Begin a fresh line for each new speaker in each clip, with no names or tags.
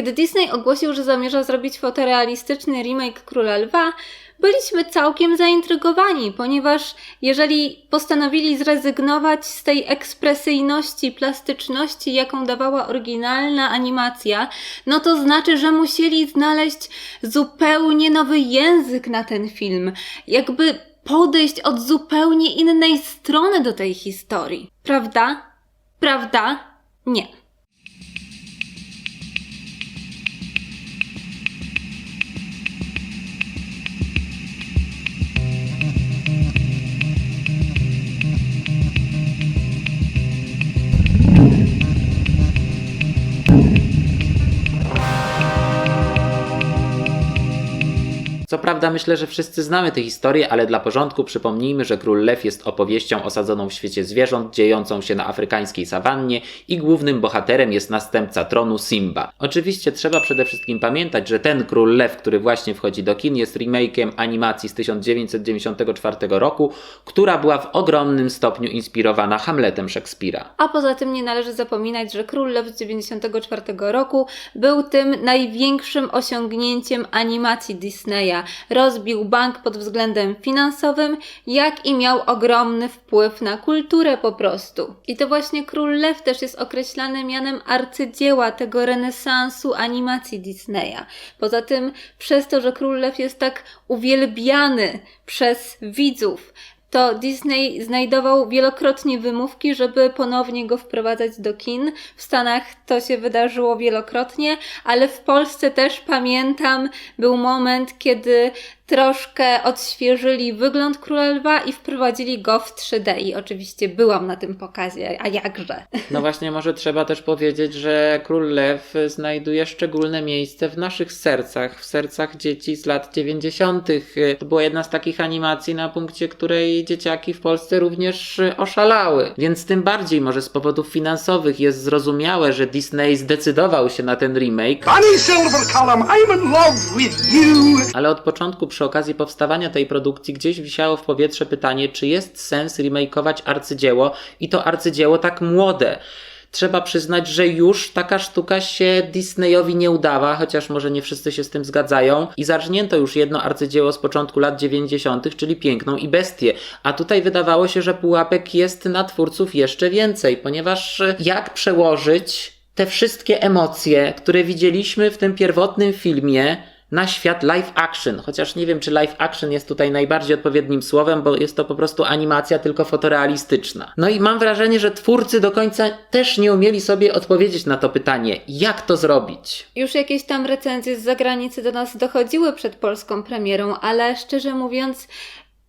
Kiedy Disney ogłosił, że zamierza zrobić fotorealistyczny remake Króla Lwa, byliśmy całkiem zaintrygowani, ponieważ jeżeli postanowili zrezygnować z tej ekspresyjności, plastyczności, jaką dawała oryginalna animacja, no to znaczy, że musieli znaleźć zupełnie nowy język na ten film. Jakby podejść od zupełnie innej strony do tej historii. Prawda? Prawda? Nie.
Prawda myślę, że wszyscy znamy tę historię, ale dla porządku przypomnijmy, że Król Lew jest opowieścią osadzoną w świecie zwierząt, dziejącą się na afrykańskiej sawannie i głównym bohaterem jest następca tronu Simba. Oczywiście trzeba przede wszystkim pamiętać, że ten Król Lew, który właśnie wchodzi do kin, jest remake'iem animacji z 1994 roku, która była w ogromnym stopniu inspirowana Hamletem Szekspira.
A poza tym nie należy zapominać, że Król Lew z 94 roku był tym największym osiągnięciem animacji Disneya. Rozbił bank pod względem finansowym, jak i miał ogromny wpływ na kulturę po prostu. I to właśnie Król Lew też jest określany mianem arcydzieła tego renesansu animacji Disneya. Poza tym, przez to, że Król Lew jest tak uwielbiany przez widzów, to Disney znajdował wielokrotnie wymówki, żeby ponownie go wprowadzać do kin. W Stanach to się wydarzyło wielokrotnie, ale w Polsce też pamiętam, był moment, kiedy troszkę odświeżyli wygląd Króla Lwa i wprowadzili go w 3D. I oczywiście byłam na tym pokazie, a jakże.
No właśnie, może trzeba też powiedzieć, że Król Lew znajduje szczególne miejsce w naszych sercach, w sercach dzieci z lat 90. To była jedna z takich animacji, na punkcie której dzieciaki w Polsce również oszalały. Więc tym bardziej może z powodów finansowych jest zrozumiałe, że Disney zdecydował się na ten remake,
Bunny Silverculum, I'm in love with you.
ale od początku przy okazji powstawania tej produkcji gdzieś wisiało w powietrze pytanie, czy jest sens remakeować arcydzieło i to arcydzieło tak młode. Trzeba przyznać, że już taka sztuka się Disneyowi nie udała, chociaż może nie wszyscy się z tym zgadzają. I zarżnięto już jedno arcydzieło z początku lat 90., czyli Piękną i Bestię. A tutaj wydawało się, że pułapek jest na twórców jeszcze więcej, ponieważ jak przełożyć te wszystkie emocje, które widzieliśmy w tym pierwotnym filmie, na świat live action. Chociaż nie wiem, czy live action jest tutaj najbardziej odpowiednim słowem, bo jest to po prostu animacja tylko fotorealistyczna. No i mam wrażenie, że twórcy do końca też nie umieli sobie odpowiedzieć na to pytanie, jak to zrobić.
Już jakieś tam recenzje z zagranicy do nas dochodziły przed polską premierą, ale szczerze mówiąc,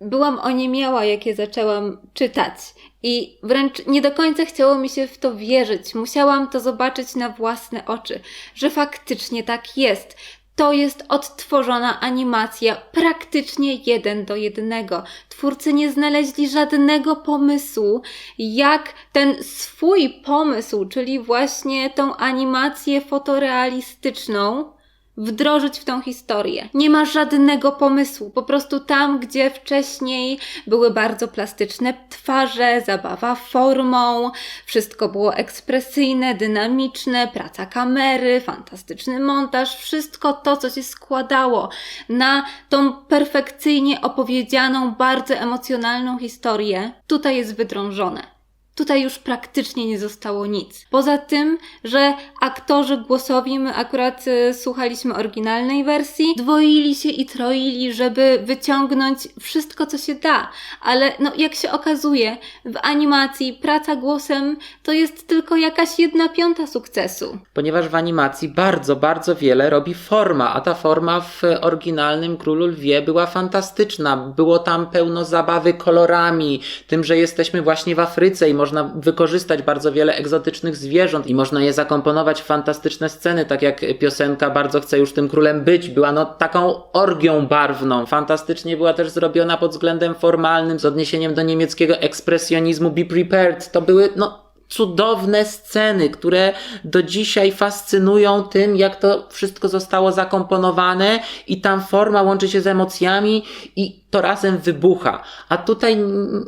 byłam oniemiała, jak je zaczęłam czytać. I wręcz nie do końca chciało mi się w to wierzyć. Musiałam to zobaczyć na własne oczy, że faktycznie tak jest. To jest odtworzona animacja, praktycznie jeden do jednego. Twórcy nie znaleźli żadnego pomysłu, jak ten swój pomysł, czyli właśnie tą animację fotorealistyczną, wdrożyć w tą historię. Nie ma żadnego pomysłu. Po prostu tam, gdzie wcześniej były bardzo plastyczne twarze, zabawa formą, wszystko było ekspresyjne, dynamiczne, praca kamery, fantastyczny montaż, wszystko to, co się składało na tą perfekcyjnie opowiedzianą, bardzo emocjonalną historię, tutaj jest wydrążone. Tutaj już praktycznie nie zostało nic. Poza tym, że aktorzy głosowi, my akurat y, słuchaliśmy oryginalnej wersji, dwoili się i troili, żeby wyciągnąć wszystko, co się da. Ale no, jak się okazuje, w animacji praca głosem to jest tylko jakaś jedna piąta sukcesu.
Ponieważ w animacji bardzo, bardzo wiele robi forma, a ta forma w oryginalnym Królu Lwie była fantastyczna. Było tam pełno zabawy kolorami, tym, że jesteśmy właśnie w Afryce i można wykorzystać bardzo wiele egzotycznych zwierząt i można je zakomponować w fantastyczne sceny, tak jak piosenka Bardzo chcę już tym królem być, była no taką orgią barwną. Fantastycznie była też zrobiona pod względem formalnym, z odniesieniem do niemieckiego ekspresjonizmu Be Prepared. To były no cudowne sceny, które do dzisiaj fascynują tym, jak to wszystko zostało zakomponowane i tam forma łączy się z emocjami i to razem wybucha. A tutaj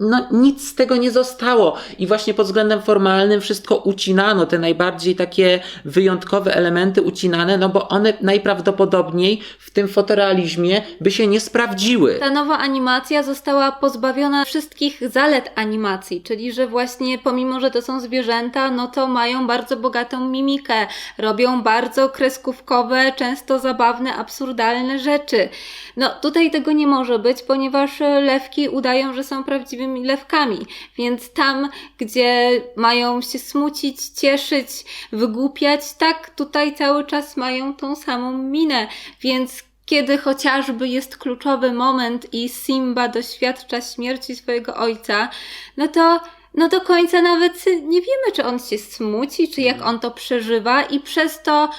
no, nic z tego nie zostało i właśnie pod względem formalnym wszystko ucinano, te najbardziej takie wyjątkowe elementy ucinane, no bo one najprawdopodobniej w tym fotorealizmie by się nie sprawdziły.
Ta nowa animacja została pozbawiona wszystkich zalet animacji, czyli że właśnie pomimo, że to są zwierzęta, no to mają bardzo bogatą mimikę, robią bardzo kreskówkowe, często zabawne, absurdalne rzeczy. No tutaj tego nie może być, ponieważ e, lewki udają, że są prawdziwymi lewkami, więc tam, gdzie mają się smucić, cieszyć, wygłupiać, tak tutaj cały czas mają tą samą minę, więc kiedy chociażby jest kluczowy moment i Simba doświadcza śmierci swojego ojca, no to no do końca nawet nie wiemy, czy on się smuci, czy jak on to przeżywa, i przez to,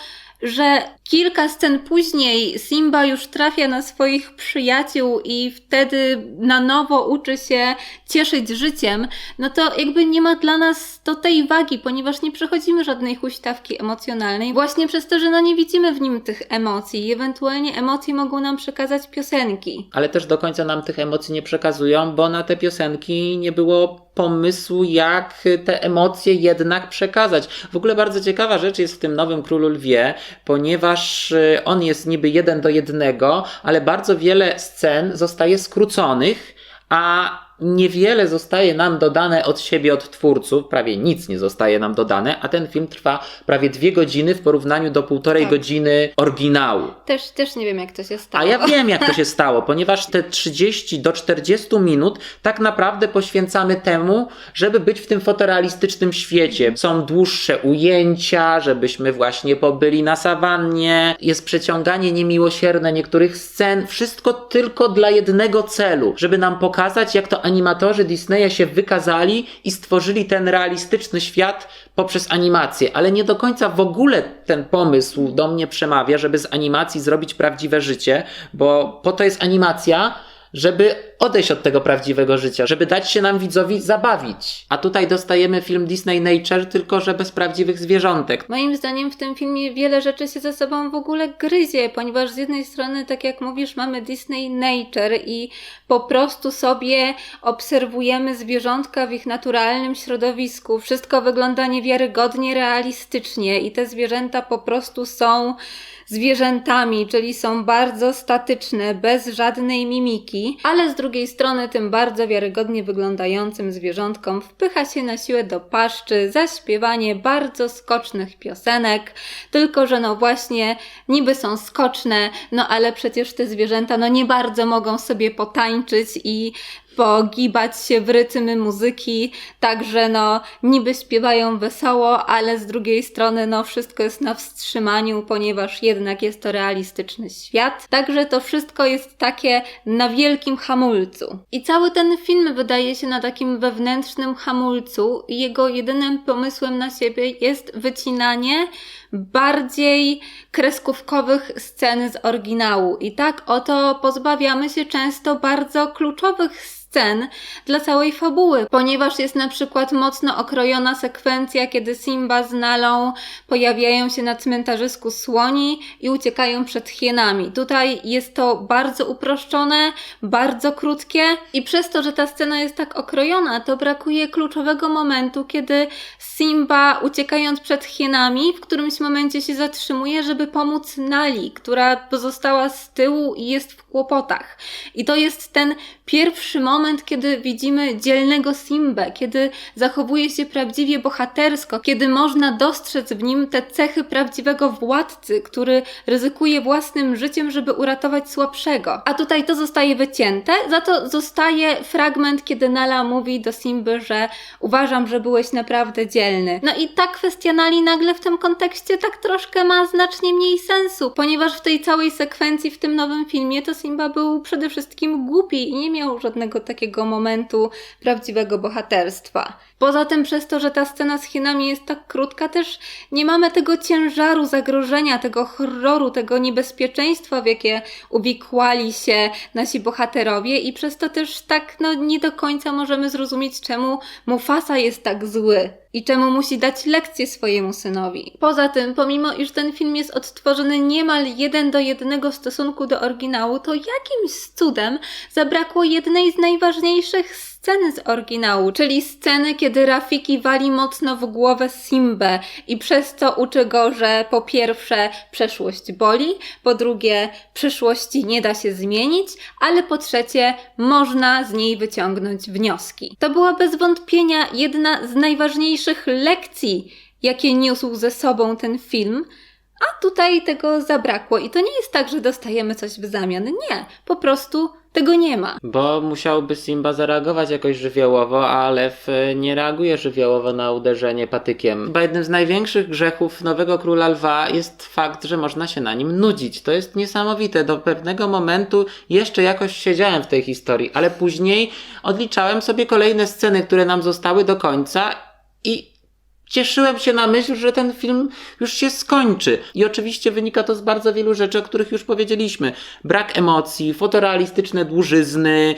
że kilka scen później Simba już trafia na swoich przyjaciół i wtedy na nowo uczy się cieszyć życiem, no to jakby nie ma dla nas to tej wagi, ponieważ nie przechodzimy żadnej huśtawki emocjonalnej, właśnie przez to, że no nie widzimy w nim tych emocji ewentualnie emocje mogą nam przekazać piosenki.
ale też do końca nam tych emocji nie przekazują, bo na te piosenki nie było pomysłu, jak te emocje jednak przekazać. W ogóle bardzo ciekawa rzecz jest w tym nowym Królu Lwie, ponieważ y, on jest niby jeden do jednego, ale bardzo wiele scen zostaje skróconych, a niewiele zostaje nam dodane od siebie, od twórców, prawie nic nie zostaje nam dodane, a ten film trwa prawie dwie godziny w porównaniu do półtorej
Tak.
godziny oryginału.
Też, też nie wiem, jak to się stało.
A ja wiem, jak to się stało, ponieważ te 30 do 40 minut tak naprawdę poświęcamy temu, żeby być w tym fotorealistycznym świecie. Są dłuższe ujęcia, żebyśmy właśnie pobyli na sawannie, jest przeciąganie niemiłosierne niektórych scen, wszystko tylko dla jednego celu, żeby nam pokazać, jak to animatorzy Disneya się wykazali i stworzyli ten realistyczny świat poprzez animację, ale nie do końca w ogóle ten pomysł do mnie przemawia, żeby z animacji zrobić prawdziwe życie, bo po to jest animacja, żeby odejść od tego prawdziwego życia, żeby dać się nam widzowi zabawić. A tutaj dostajemy film Disney Nature, tylko że bez prawdziwych zwierzątek.
Moim zdaniem w tym filmie wiele rzeczy się ze sobą w ogóle gryzie, ponieważ z jednej strony, tak jak mówisz, mamy Disney Nature i po prostu sobie obserwujemy zwierzątka w ich naturalnym środowisku. Wszystko wygląda niewiarygodnie realistycznie i te zwierzęta po prostu są zwierzętami, czyli są bardzo statyczne, bez żadnej mimiki, ale z drugiej strony tym bardzo wiarygodnie wyglądającym zwierzątkom wpycha się na siłę do paszczy zaśpiewanie bardzo skocznych piosenek, tylko że no właśnie niby są skoczne, no ale przecież te zwierzęta no nie bardzo mogą sobie potańczyć i pogibać się w rytm muzyki, także no niby śpiewają wesoło, ale z drugiej strony no wszystko jest na wstrzymaniu, ponieważ jednak jest to realistyczny świat. Także to wszystko jest takie na wielkim hamulcu. I cały ten film wydaje się na takim wewnętrznym hamulcu jego jedynym pomysłem na siebie jest wycinanie bardziej kreskówkowych scen z oryginału. I tak oto pozbawiamy się często bardzo kluczowych scen dla całej fabuły, ponieważ jest na przykład mocno okrojona sekwencja, kiedy Simba z Nalą pojawiają się na cmentarzysku słoni i uciekają przed hienami. Tutaj jest to bardzo uproszczone, bardzo krótkie i przez to, że ta scena jest tak okrojona, to brakuje kluczowego momentu, kiedy Simba uciekając przed hienami w którymś momencie się zatrzymuje, żeby pomóc Nali, która pozostała z tyłu i jest w kłopotach. I to jest ten pierwszy moment, kiedy widzimy dzielnego Simbę, kiedy zachowuje się prawdziwie bohatersko, kiedy można dostrzec w nim te cechy prawdziwego władcy, który ryzykuje własnym życiem, żeby uratować słabszego. A tutaj to zostaje wycięte, za to zostaje fragment, kiedy Nala mówi do Simby, że uważam, że byłeś naprawdę dzielny. No i ta kwestia Nali nagle w tym kontekście tak troszkę ma znacznie mniej sensu, ponieważ w tej całej sekwencji w tym nowym filmie to Simba był przede wszystkim głupi i nie miał żadnego takiego momentu prawdziwego bohaterstwa. Poza tym przez to, że ta scena z Chinami jest tak krótka, też nie mamy tego ciężaru zagrożenia, tego horroru, tego niebezpieczeństwa, w jakie uwikłali się nasi bohaterowie i przez to też tak no, nie do końca możemy zrozumieć, czemu Mufasa jest tak zły. i czemu musi dać lekcję swojemu synowi. Poza tym, pomimo iż ten film jest odtworzony niemal jeden do jednego w stosunku do oryginału, to jakimś cudem zabrakło jednej z najważniejszych sceny z oryginału, czyli sceny, kiedy Rafiki wali mocno w głowę Simbę i przez to uczy go, że po pierwsze przeszłość boli, po drugie przyszłości nie da się zmienić, ale po trzecie można z niej wyciągnąć wnioski. To była bez wątpienia jedna z najważniejszych lekcji, jakie niósł ze sobą ten film, a tutaj tego zabrakło. I to nie jest tak, że dostajemy coś w zamian. Nie, po prostu tego nie ma.
Bo musiałby Simba zareagować jakoś żywiołowo, a lew e, nie reaguje żywiołowo na uderzenie patykiem. Chyba jednym z największych grzechów Nowego Króla Lwa jest fakt, że można się na nim nudzić. To jest niesamowite. Do pewnego momentu jeszcze jakoś siedziałem w tej historii, ale później odliczałem sobie kolejne sceny, które nam zostały do końca i cieszyłem się na myśl, że ten film już się skończy. I oczywiście wynika to z bardzo wielu rzeczy, o których już powiedzieliśmy. Brak emocji, fotorealistyczne dłużyzny,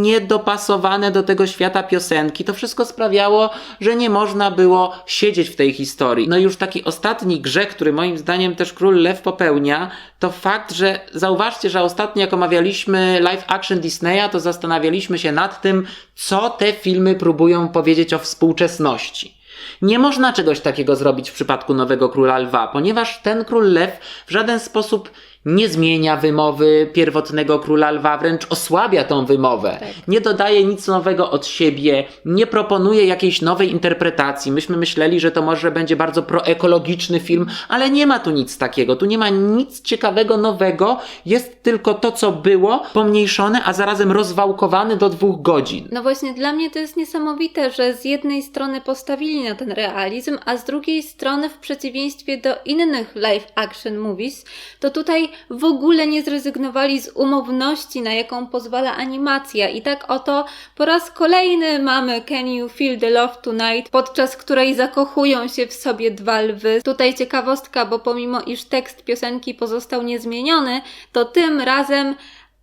niedopasowane do tego świata piosenki. To wszystko sprawiało, że nie można było siedzieć w tej historii. No i już taki ostatni grzech, który moim zdaniem też Król Lew popełnia, to fakt, że zauważcie, że ostatnio jak omawialiśmy live action Disneya, to zastanawialiśmy się nad tym, co te filmy próbują powiedzieć o współczesności. Nie można czegoś takiego zrobić w przypadku Nowego Króla Lwa, ponieważ ten Król Lew w żaden sposób nie zmienia wymowy pierwotnego Króla Lwa, wręcz osłabia tą wymowę.
Tak.
Nie dodaje nic nowego od siebie, nie proponuje jakiejś nowej interpretacji. Myśmy myśleli, że to może będzie bardzo proekologiczny film, ale nie ma tu nic takiego. Tu nie ma nic ciekawego, nowego. Jest tylko to, co było, pomniejszone, a zarazem rozwałkowane do dwóch godzin.
No właśnie, dla mnie to jest niesamowite, że z jednej strony postawili na ten realizm, a z drugiej strony, w przeciwieństwie do innych live action movies, to tutaj w ogóle nie zrezygnowali z umowności, na jaką pozwala animacja. I tak oto po raz kolejny mamy Can You Feel the Love Tonight, podczas której zakochują się w sobie dwa lwy. Tutaj ciekawostka, bo pomimo iż tekst piosenki pozostał niezmieniony, to tym razem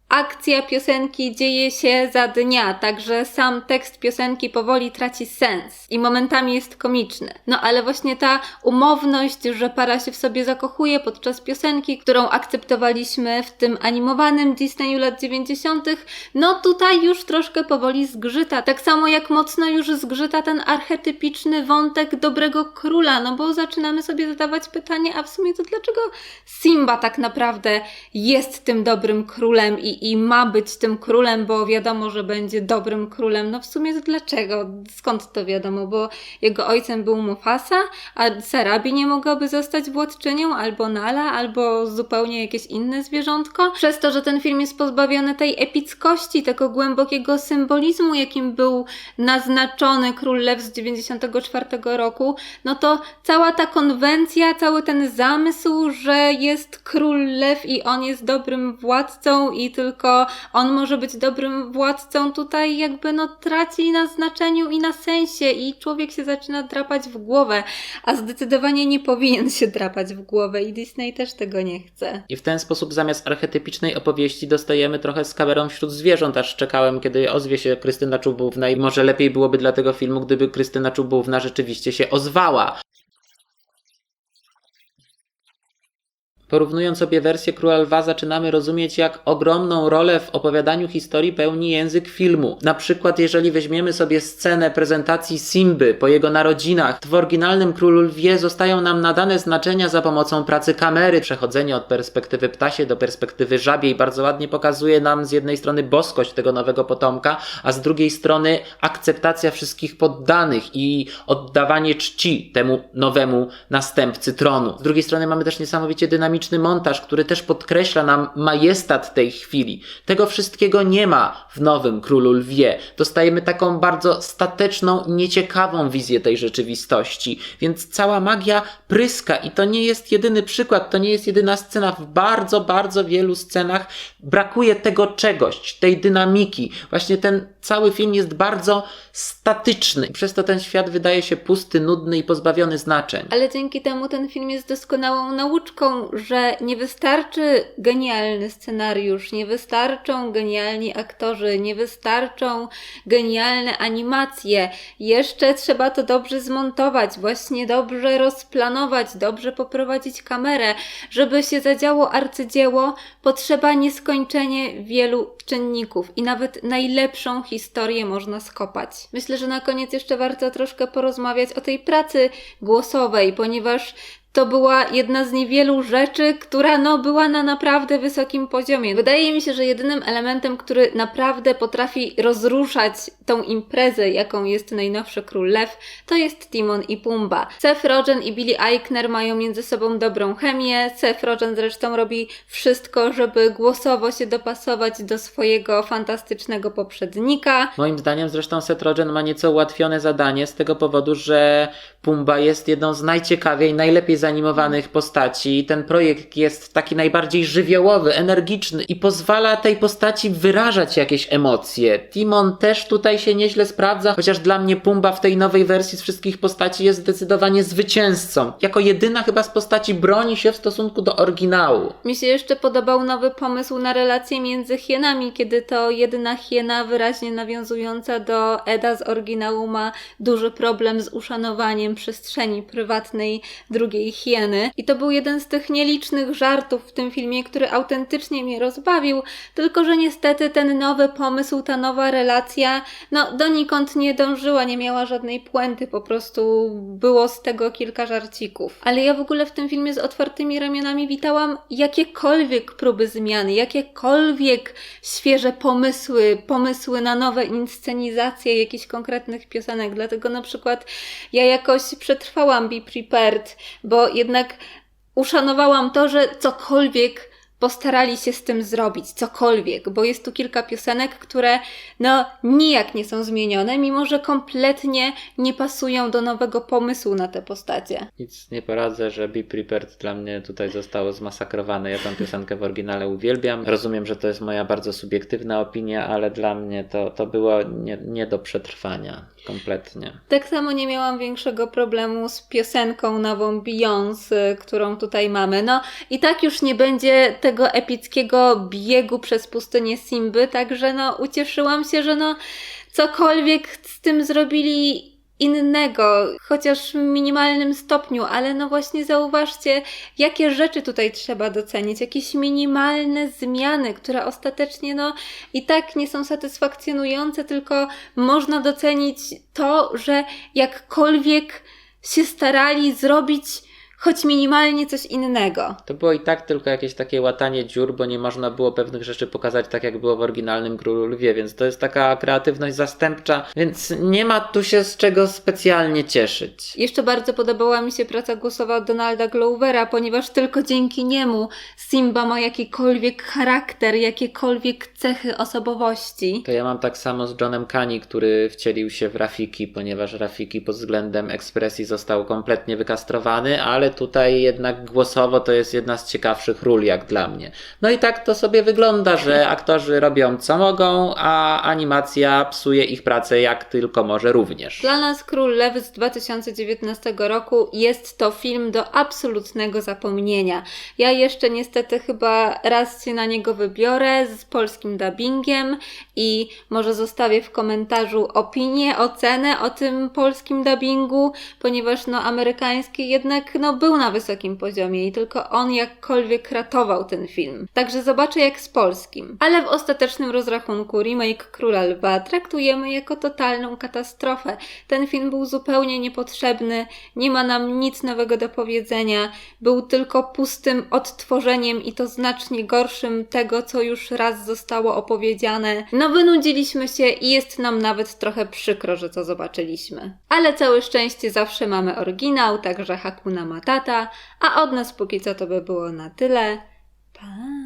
Akcja piosenki dzieje się za dnia, także sam tekst piosenki powoli traci sens i momentami jest komiczny. No ale właśnie ta umowność, że para się w sobie zakochuje podczas piosenki, którą akceptowaliśmy w tym animowanym Disneyu lat 90., no tutaj już troszkę powoli zgrzyta. Tak samo jak mocno już zgrzyta ten archetypiczny wątek dobrego króla, no bo zaczynamy sobie zadawać pytanie, a w sumie to dlaczego Simba tak naprawdę jest tym dobrym królem i, i ma być tym królem, bo wiadomo, że będzie dobrym królem. No w sumie dlaczego? Skąd to wiadomo? Bo jego ojcem był Mufasa, a Sarabi nie mogłaby zostać władczynią, albo Nala, albo zupełnie jakieś inne zwierzątko. Przez to, że ten film jest pozbawiony tej epickości, tego głębokiego symbolizmu, jakim był naznaczony Król Lew z 94 roku, no to cała ta konwencja, cały ten zamysł, że jest Król Lew i on jest dobrym władcą i tylko on może być dobrym władcą, tutaj jakby no traci na znaczeniu i na sensie i człowiek się zaczyna drapać w głowę, a zdecydowanie nie powinien się drapać w głowę i Disney też tego nie chce.
I w ten sposób zamiast archetypicznej opowieści dostajemy trochę z kamerą wśród zwierząt, aż czekałem, kiedy ozwie się Krystyna Czubówna i może lepiej byłoby dla tego filmu, gdyby Krystyna Czubówna rzeczywiście się ozwała. Porównując sobie wersję Króla Lwa, zaczynamy rozumieć, jak ogromną rolę w opowiadaniu historii pełni język filmu. Na przykład, jeżeli weźmiemy sobie scenę prezentacji Simby po jego narodzinach, w oryginalnym Królu Lwie zostają nam nadane znaczenia za pomocą pracy kamery. Przechodzenie od perspektywy ptasiej do perspektywy żabiej bardzo ładnie pokazuje nam z jednej strony boskość tego nowego potomka, a z drugiej strony akceptacja wszystkich poddanych i oddawanie czci temu nowemu następcy tronu. Z drugiej strony mamy też niesamowicie dynamiczny montaż, który też podkreśla nam majestat tej chwili. Tego wszystkiego nie ma w nowym Królu Lwie. Dostajemy taką bardzo stateczną nieciekawą wizję tej rzeczywistości, więc cała magia pryska i to nie jest jedyny przykład, to nie jest jedyna scena. W bardzo, bardzo wielu scenach brakuje tego czegoś, tej dynamiki. Właśnie ten cały film jest bardzo statyczny. Przez to ten świat wydaje się pusty, nudny i pozbawiony znaczeń.
Ale dzięki temu ten film jest doskonałą nauczką że nie wystarczy genialny scenariusz, nie wystarczą genialni aktorzy, nie wystarczą genialne animacje. Jeszcze trzeba to dobrze zmontować, właśnie dobrze rozplanować, dobrze poprowadzić kamerę. Żeby się zadziało arcydzieło, potrzeba nieskończenie wielu czynników i nawet najlepszą historię można skopać. Myślę, że na koniec jeszcze warto troszkę porozmawiać o tej pracy głosowej, ponieważ to była jedna z niewielu rzeczy, która no była na naprawdę wysokim poziomie. Wydaje mi się, że jedynym elementem, który naprawdę potrafi rozruszać tą imprezę, jaką jest najnowszy Król Lew, to jest Timon i Pumba. Seth Rogen i Billy Eichner mają między sobą dobrą chemię. Seth Rogen zresztą robi wszystko, żeby głosowo się dopasować do swojego fantastycznego poprzednika.
Moim zdaniem zresztą Seth Rogen ma nieco ułatwione zadanie z tego powodu, że Pumba jest jedną z najciekawiej, najlepiej zanimowanych postaci. Ten projekt jest taki najbardziej żywiołowy, energiczny i pozwala tej postaci wyrażać jakieś emocje. Timon też tutaj się nieźle sprawdza, chociaż dla mnie Pumba w tej nowej wersji z wszystkich postaci jest zdecydowanie zwycięzcą. Jako jedyna chyba z postaci broni się w stosunku do oryginału.
Mi się jeszcze podobał nowy pomysł na relacje między hienami, kiedy to jedna hiena wyraźnie nawiązująca do Eda z oryginału ma duży problem z uszanowaniem przestrzeni prywatnej drugiej hieny. I to był jeden z tych nielicznych żartów w tym filmie, który autentycznie mnie rozbawił, tylko że niestety ten nowy pomysł, ta nowa relacja, no donikąd nie dążyła, nie miała żadnej puenty, po prostu było z tego kilka żarcików. Ale ja w ogóle w tym filmie z otwartymi ramionami witałam jakiekolwiek próby zmiany, jakiekolwiek świeże pomysły, pomysły na nowe inscenizacje jakichś konkretnych piosenek. Dlatego na przykład ja jakoś przetrwałam Be Prepared, bo jednak uszanowałam to, że cokolwiek postarali się z tym zrobić, cokolwiek, bo jest tu kilka piosenek, które no nijak nie są zmienione, mimo że kompletnie nie pasują do nowego pomysłu na te postacie.
Nic nie poradzę, że Be Prepared dla mnie tutaj zostało zmasakrowane. Ja tę piosenkę w oryginale uwielbiam. Rozumiem, że to jest moja bardzo subiektywna opinia, ale dla mnie to, to było nie, nie do przetrwania. Kompletnie.
Tak samo nie miałam większego problemu z piosenką nową Beyoncé, którą tutaj mamy. No i tak już nie będzie tego epickiego biegu przez pustynię Simby, także no ucieszyłam się, że no cokolwiek z tym zrobili innego, chociaż w minimalnym stopniu, ale no właśnie zauważcie, jakie rzeczy tutaj trzeba docenić, jakieś minimalne zmiany, które ostatecznie no i tak nie są satysfakcjonujące, tylko można docenić to, że jakkolwiek się starali zrobić choć minimalnie coś innego.
To było i tak tylko jakieś takie łatanie dziur, bo nie można było pewnych rzeczy pokazać tak, jak było w oryginalnym Królu Lwie, więc to jest taka kreatywność zastępcza, więc nie ma tu się z czego specjalnie cieszyć.
Jeszcze bardzo podobała mi się praca głosowa Donalda Glovera, ponieważ tylko dzięki niemu Simba ma jakikolwiek charakter, jakiekolwiek cechy osobowości.
To ja mam tak samo z Johnem Kani, który wcielił się w Rafiki, ponieważ Rafiki pod względem ekspresji został kompletnie wykastrowany, ale tutaj jednak głosowo to jest jedna z ciekawszych ról jak dla mnie. No i tak to sobie wygląda, że aktorzy robią co mogą, a animacja psuje ich pracę jak tylko może również.
Dla nas Król Lew z 2019 roku jest to film do absolutnego zapomnienia. Ja jeszcze niestety chyba raz się na niego wybiorę z polskim dubbingiem i może zostawię w komentarzu opinię, ocenę o tym polskim dubbingu, ponieważ no amerykański jednak no był na wysokim poziomie i tylko on jakkolwiek ratował ten film. Także zobaczę jak z polskim. Ale w ostatecznym rozrachunku remake Króla Lwa traktujemy jako totalną katastrofę. Ten film był zupełnie niepotrzebny, nie ma nam nic nowego do powiedzenia, był tylko pustym odtworzeniem i to znacznie gorszym tego, co już raz zostało opowiedziane. No wynudziliśmy się i jest nam nawet trochę przykro, że to zobaczyliśmy. Ale całe szczęście zawsze mamy oryginał, także Hakuna Matata, tata, a od nas póki co to by było na tyle. Pa!